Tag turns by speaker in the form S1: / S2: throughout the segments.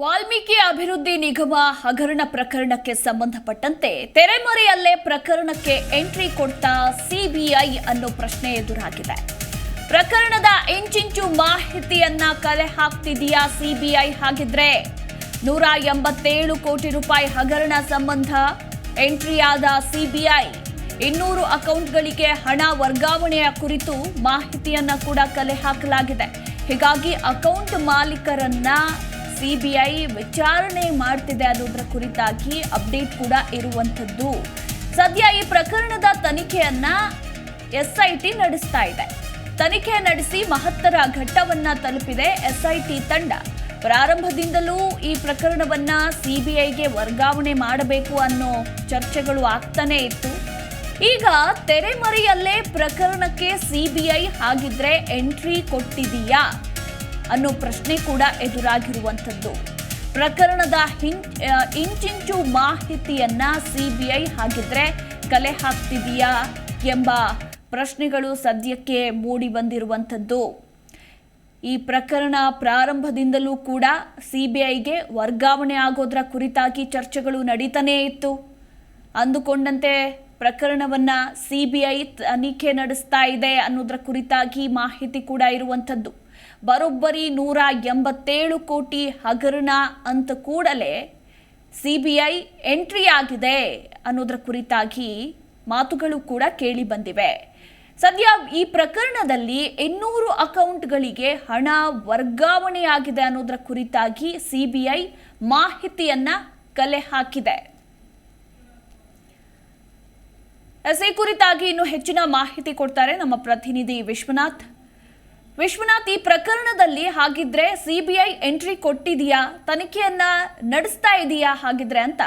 S1: ವಾಲ್ಮೀಕಿ ಅಭಿವೃದ್ಧಿ ನಿಗಮ ಹಗರಣ ಪ್ರಕರಣಕ್ಕೆ ಸಂಬಂಧಪಟ್ಟಂತೆ ತೆರೆಮರೆಯಲ್ಲೇ ಪ್ರಕರಣಕ್ಕೆ ಎಂಟ್ರಿ ಕೊಡ್ತಾ ಸಿಬಿಐ ಅನ್ನೋ ಪ್ರಶ್ನೆ ಎದುರಾಗಿದೆ. ಪ್ರಕರಣದ ಇಂಚಿಂಚು ಮಾಹಿತಿಯನ್ನ ಕಲೆ ಹಾಕ್ತಿದೆಯಾ ಸಿಬಿಐ ಹಾಗಿದ್ರೆ? ನೂರ ಎಂಬತ್ತೇಳು ಕೋಟಿ ರೂಪಾಯಿ ಹಗರಣ ಸಂಬಂಧ ಎಂಟ್ರಿಯಾದ ಸಿಬಿಐ. ಇನ್ನೂರು ಅಕೌಂಟ್ಗಳಿಗೆ ಹಣ ವರ್ಗಾವಣೆಯ ಕುರಿತು ಮಾಹಿತಿಯನ್ನ ಕೂಡ ಕಲೆ ಹಾಕಲಾಗಿದೆ. ಹೀಗಾಗಿ ಅಕೌಂಟ್ ಮಾಲೀಕರನ್ನ ಸಿಬಿಐ ವಿಚಾರಣೆ ಮಾಡ್ತಿದೆ ಅದರ ಕುರಿತಾಗಿ ಅಪ್ಡೇಟ್ ಕೂಡ ಇರುವಂಥದ್ದು. ಸದ್ಯ ಈ ಪ್ರಕರಣದ ತನಿಖೆಯನ್ನ ಎಸ್ಐಟಿ ನಡೆಸ್ತಾ ಇದೆ. ತನಿಖೆ ನಡೆಸಿ ಮಹತ್ತರ ಘಟ್ಟವನ್ನ ತಲುಪಿದೆ ಎಸ್ಐಟಿ ತಂಡ. ಪ್ರಾರಂಭದಿಂದಲೂ ಈ ಪ್ರಕರಣವನ್ನ ಸಿಬಿಐಗೆ ವರ್ಗಾವಣೆ ಮಾಡಬೇಕು ಅನ್ನೋ ಚರ್ಚೆಗಳು ಆಗ್ತಾನೆ ಇತ್ತು. ಈಗ ತೆರೆಮರೆಯಲ್ಲೇ ಪ್ರಕರಣಕ್ಕೆ ಸಿಬಿಐ ಹಾಗಿದ್ರೆ ಎಂಟ್ರಿ ಕೊಟ್ಟಿದೆಯಾ? ಅನ್ನೋ ಪ್ರಶ್ನೆ ಕೂಡ ಎದುರಾಗಿರುವಂಥದ್ದು. ಪ್ರಕರಣದ ಇಂಚಿಂಚು ಮಾಹಿತಿಯನ್ನ ಸಿಬಿಐ ಹಾಗಿದ್ರೆ ಕಲೆ ಹಾಕ್ತಿದೆಯಾ ಎಂಬ ಪ್ರಶ್ನೆಗಳು ಸದ್ಯಕ್ಕೆ ಮೂಡಿ ಬಂದಿರುವಂಥದ್ದು. ಈ ಪ್ರಕರಣ ಪ್ರಾರಂಭದಿಂದಲೂ ಕೂಡ ಸಿಬಿಐಗೆ ವರ್ಗಾವಣೆ ಆಗೋದ್ರ ಕುರಿತಾಗಿ ಚರ್ಚೆಗಳು ನಡೀತಾನೇ ಇತ್ತು. ಅಂದುಕೊಂಡಂತೆ ಪ್ರಕರಣವನ್ನ ಸಿಬಿಐ ತನಿಖೆ ನಡೆಸ್ತಾ ಇದೆ ಅನ್ನೋದ್ರ ಕುರಿತಾಗಿ ಮಾಹಿತಿ ಕೂಡ ಇರುವಂಥದ್ದು. ಬರೋಬ್ಬರಿ ನೂರ ಎಂಬತ್ತೇಳು ಕೋಟಿ ಹಗರಣ ಅಂತ ಕೂಡಲೇ ಸಿಬಿಐ ಎಂಟ್ರಿ ಆಗಿದೆ ಅನ್ನೋದ್ರ ಕುರಿತಾಗಿ ಮಾತುಗಳು ಕೂಡ ಕೇಳಿ ಬಂದಿವೆ. ಸದ್ಯ ಈ ಪ್ರಕರಣದಲ್ಲಿ ಇನ್ನೂರು ಅಕೌಂಟ್ಗಳಿಗೆ ಹಣ ವರ್ಗಾವಣೆಯಾಗಿದೆ ಅನ್ನೋದ್ರ ಕುರಿತಾಗಿ ಸಿಬಿಐ ಮಾಹಿತಿಯನ್ನ ಕಲೆ ಹಾಕಿದೆ. ಈ ಕುರಿತಾಗಿ ಇನ್ನು ಹೆಚ್ಚಿನ ಮಾಹಿತಿ ಕೊಡ್ತಾರೆ ನಮ್ಮ ಪ್ರತಿನಿಧಿ ವಿಶ್ವನಾಥ್. ವಿಶ್ವನಾಥ್, ಈ ಪ್ರಕರಣದಲ್ಲಿ ಹಾಗಿದ್ರೆ ಸಿಬಿಐ ಎಂಟ್ರಿ ಕೊಟ್ಟಿದೆಯಾ? ತನಿಖೆಯನ್ನ ನಡೆಸ್ತಾ ಇದೆಯಾ ಹಾಗಿದ್ರೆ ಅಂತ?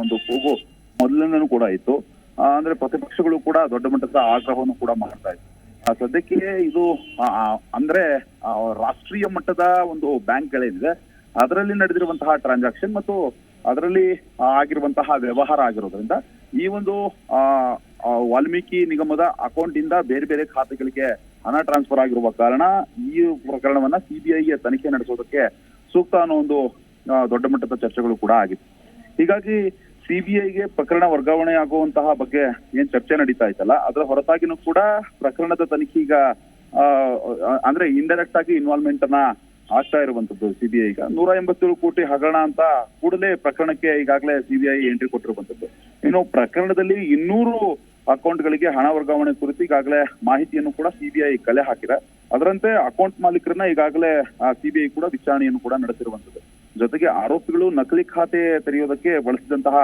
S2: ಒಂದು ಕೂಗು ಮೊದಲಿಂದನೂ ಕೂಡ ಇತ್ತು. ಅಂದ್ರೆ ಪ್ರತಿಪಕ್ಷಗಳು ಕೂಡ ದೊಡ್ಡ ಮಟ್ಟದ ಆಗ್ರಹವನ್ನು ಕೂಡ ಮಾಡ್ತಾ ಇತ್ತು ಸದ್ಯಕ್ಕೆ ಇದು ಅಂದ್ರೆ ರಾಷ್ಟ್ರೀಯ ಮಟ್ಟದ ಒಂದು ಬ್ಯಾಂಕ್ ಗಳೇನಿದೆ ಅದರಲ್ಲಿ ನಡೆದಿರುವಂತಹ ಟ್ರಾನ್ಸಾಕ್ಷನ್ ಮತ್ತು ಅದರಲ್ಲಿ ಆಗಿರುವಂತಹ ವ್ಯವಹಾರ ಆಗಿರೋದ್ರಿಂದ, ಈ ಒಂದು ವಾಲ್ಮೀಕಿ ನಿಗಮದ ಅಕೌಂಟ್ ಇಂದ ಬೇರೆ ಬೇರೆ ಖಾತೆಗಳಿಗೆ ಹಣ ಟ್ರಾನ್ಸ್ಫರ್ ಆಗಿರುವ ಕಾರಣ, ಈ ಪ್ರಕರಣವನ್ನ ಸಿಬಿಐಗೆ ತನಿಖೆ ನಡೆಸೋದಕ್ಕೆ ಸೂಕ್ತ ಅನ್ನೋ ಒಂದು ದೊಡ್ಡ ಮಟ್ಟದ ಚರ್ಚೆಗಳು ಕೂಡ ಆಗಿದೆ ಹೀಗಾಗಿ ಸಿಬಿಐಗೆ ಪ್ರಕರಣ ವರ್ಗಾವಣೆ ಆಗುವಂತಹ ಬಗ್ಗೆ ಏನ್ ಚರ್ಚೆ ನಡೀತಾ ಇತ್ತಲ್ಲ, ಅದರ ಹೊರತಾಗಿನೂ ಕೂಡ ಪ್ರಕರಣದ ತನಿಖೆ ಈಗ ಅಂದ್ರೆ ಇಂಡೈರೆಕ್ಟ್ ಆಗಿ ಇನ್ವಾಲ್ವ್ಮೆಂಟ್ ಅನ್ನ ಆಗ್ತಾ ಇರುವಂತದ್ದು ಸಿಬಿಐ ಈಗ. ನೂರ ಎಂಬತ್ತೇಳು ಕೋಟಿ ಹಗರಣ ಅಂತ ಕೂಡಲೇ ಪ್ರಕರಣಕ್ಕೆ ಈಗಾಗಲೇ ಸಿಬಿಐ ಎಂಟ್ರಿ ಕೊಟ್ಟಿರುವಂತದ್ದು. ಇನ್ನು ಪ್ರಕರಣದಲ್ಲಿ ಇನ್ನೂರು ಅಕೌಂಟ್ಗಳಿಗೆ ಹಣ ವರ್ಗಾವಣೆ ಕುರಿತು ಈಗಾಗಲೇ ಮಾಹಿತಿಯನ್ನು ಕೂಡ ಸಿಬಿಐ ಕಲೆ ಹಾಕಿದೆ. ಅದರಂತೆ ಅಕೌಂಟ್ ಮಾಲೀಕರನ್ನ ಈಗಾಗಲೇ ಸಿಬಿಐ ಕೂಡ ವಿಚಾರಣೆಯನ್ನು ಕೂಡ ನಡೆಸಿರುವಂತದ್ದು. ಜೊತೆಗೆ ಆರೋಪಿಗಳು ನಕಲಿ ಖಾತೆ ತೆರೆಯೋದಕ್ಕೆ ಬಳಸಿದಂತಹ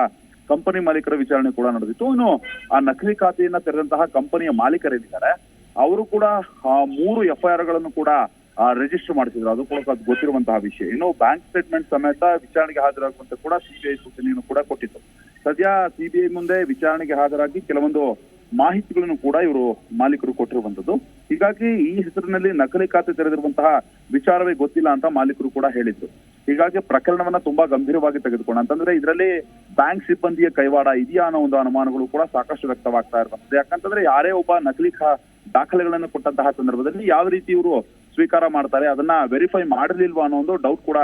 S2: ಕಂಪನಿ ಮಾಲೀಕರ ವಿಚಾರಣೆ ಕೂಡ ನಡೆದಿತ್ತು. ಇನ್ನು ಆ ನಕಲಿ ಖಾತೆಯನ್ನ ತೆರೆದಂತಹ ಕಂಪನಿಯ ಮಾಲೀಕರೇನಿದ್ದಾರೆ ಅವರು ಕೂಡ ಮೂರು ಎಫ್ಐಆರ್ಗಳನ್ನು ಕೂಡ ರಿಜಿಸ್ಟರ್ ಮಾಡಿಸಿದ್ರು. ಅದು ಕೂಡ ಗೊತ್ತಿರುವಂತಹ ವಿಷಯ. ಇನ್ನು ಬ್ಯಾಂಕ್ ಸ್ಟೇಟ್ಮೆಂಟ್ ಸಮೇತ ವಿಚಾರಣೆಗೆ ಹಾಜರಾಗುವಂತೆ ಕೂಡ ಸಿಬಿಐ ಸೂಚನೆಯನ್ನು ಕೂಡ ಕೊಟ್ಟಿತ್ತು. ಸದ್ಯ ಸಿಬಿಐ ಮುಂದೆ ವಿಚಾರಣೆಗೆ ಹಾಜರಾಗಿ ಕೆಲವೊಂದು ಮಾಹಿತಿಗಳನ್ನು ಕೂಡ ಇವರು ಮಾಲೀಕರು ಕೊಟ್ಟಿರುವಂತದ್ದು ಹೀಗಾಗಿ ಈ ಹೆಸರಿನಲ್ಲಿ ನಕಲಿ ಖಾತೆ ತೆರೆದಿರುವಂತಹ ವಿಚಾರವೇ ಗೊತ್ತಿಲ್ಲ ಅಂತ ಮಾಲೀಕರು ಕೂಡ ಹೇಳಿದ್ರು. ಹೀಗಾಗಿ ಪ್ರಕರಣವನ್ನ ತುಂಬಾ ಗಂಭೀರವಾಗಿ ತೆಗೆದುಕೊಂಡ ಅಂತಂದ್ರೆ ಇದರಲ್ಲಿ ಬ್ಯಾಂಕ್ ಸಿಬ್ಬಂದಿಯ ಕೈವಾಡ ಇದೆಯಾ ಅನ್ನೋ ಒಂದು ಅನುಮಾನಗಳು ಕೂಡ ಸಾಕಷ್ಟು ವ್ಯಕ್ತವಾಗ್ತಾ ಇರುವಂತದ್ದು ಯಾಕಂತಂದ್ರೆ ಯಾರೇ ಒಬ್ಬ ನಕಲಿ ದಾಖಲೆಗಳನ್ನು ಕೊಟ್ಟಂತಹ ಸಂದರ್ಭದಲ್ಲಿ ಯಾವ ರೀತಿ ಇವರು ಸ್ವೀಕಾರ ಮಾಡ್ತಾರೆ, ಅದನ್ನ ವೆರಿಫೈ ಮಾಡಿರ್ಲಿಲ್ವಾ ಅನ್ನೋ ಒಂದು ಡೌಟ್ ಕೂಡ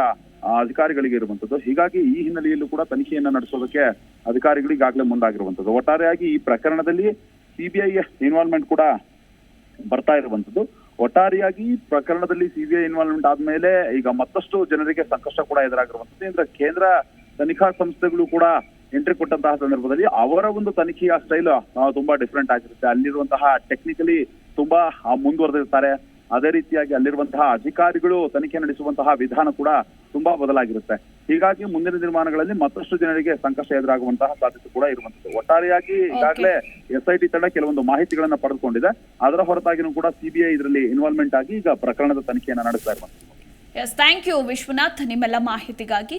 S2: ಅಧಿಕಾರಿಗಳಿಗೆ ಇರುವಂತದ್ದು ಹೀಗಾಗಿ ಈ ಹಿನ್ನೆಲೆಯಲ್ಲೂ ಕೂಡ ತನಿಖೆಯನ್ನ ನಡೆಸೋದಕ್ಕೆ ಅಧಿಕಾರಿಗಳು ಈಗಾಗಲೇ ಮುಂದಾಗಿರುವಂತದ್ದು ಒಟ್ಟಾರೆಯಾಗಿ ಈ ಪ್ರಕರಣದಲ್ಲಿ ಸಿಬಿಐ ಇನ್ವಾಲ್ವ್ಮೆಂಟ್ ಕೂಡ ಬರ್ತಾ ಇರುವಂತದ್ದು ಒಟ್ಟಾರೆಯಾಗಿ ಪ್ರಕರಣದಲ್ಲಿ ಸಿಬಿಐ ಇನ್ವಾಲ್ವ್ಮೆಂಟ್ ಆದ್ಮೇಲೆ ಈಗ ಮತ್ತಷ್ಟು ಜನರಿಗೆ ಸಂಕಷ್ಟ ಕೂಡ ಎದುರಾಗಿರುವಂತದ್ದು ಅಂದ್ರೆ ಕೇಂದ್ರ ತನಿಖಾ ಸಂಸ್ಥೆಗಳು ಕೂಡ ಎಂಟ್ರಿ ಕೊಟ್ಟಂತಹ ಸಂದರ್ಭದಲ್ಲಿ ಅವರ ಒಂದು ತನಿಖೆಯ ಸ್ಟೈಲ್ ತುಂಬಾ ಡಿಫ್ರೆಂಟ್ ಆಗಿರುತ್ತೆ. ಅಲ್ಲಿರುವಂತಹ ಟೆಕ್ನಿಕಲಿ ತುಂಬಾ ಮುಂದುವರೆದಿರ್ತಾರೆ. ಅದೇ ರೀತಿಯಾಗಿ ಅಲ್ಲಿರುವಂತಹ ಅಧಿಕಾರಿಗಳು ತನಿಖೆ ನಡೆಸುವಂತಹ ವಿಧಾನ ಕೂಡ ತುಂಬಾ ಬದಲಾಗಿರುತ್ತೆ. ಹೀಗಾಗಿ ಮುಂದಿನ ನಿರ್ಮಾಣಗಳಲ್ಲಿ ಮತ್ತಷ್ಟು ಜನರಿಗೆ ಸಂಕಷ್ಟ ಎದುರಾಗುವಂತಹ ಸಾಧ್ಯತೆ ಕೂಡ ಇರುವಂತದ್ದು ಒಟ್ಟಾರೆಯಾಗಿ ಈಗಾಗಲೇ ಎಸ್ಐಟಿ ತಂಡ ಕೆಲವೊಂದು ಮಾಹಿತಿಗಳನ್ನ ಪಡೆದುಕೊಂಡಿದೆ. ಅದರ ಹೊರತಾಗಿನೂ ಕೂಡ ಸಿಬಿಐ ಇದರಲ್ಲಿ ಇನ್ವಾಲ್ವ್ಮೆಂಟ್ ಆಗಿ ಈಗ ಪ್ರಕರಣದ ತನಿಖೆಯನ್ನ ನಡೆಸ್ತಾ ಇರುವಂತದ್ದು
S1: ಎಸ್ ಥ್ಯಾಂಕ್ ಯು ವಿಶ್ವನಾಥ್ ನಿಮ್ಮೆಲ್ಲ ಮಾಹಿತಿಗಾಗಿ.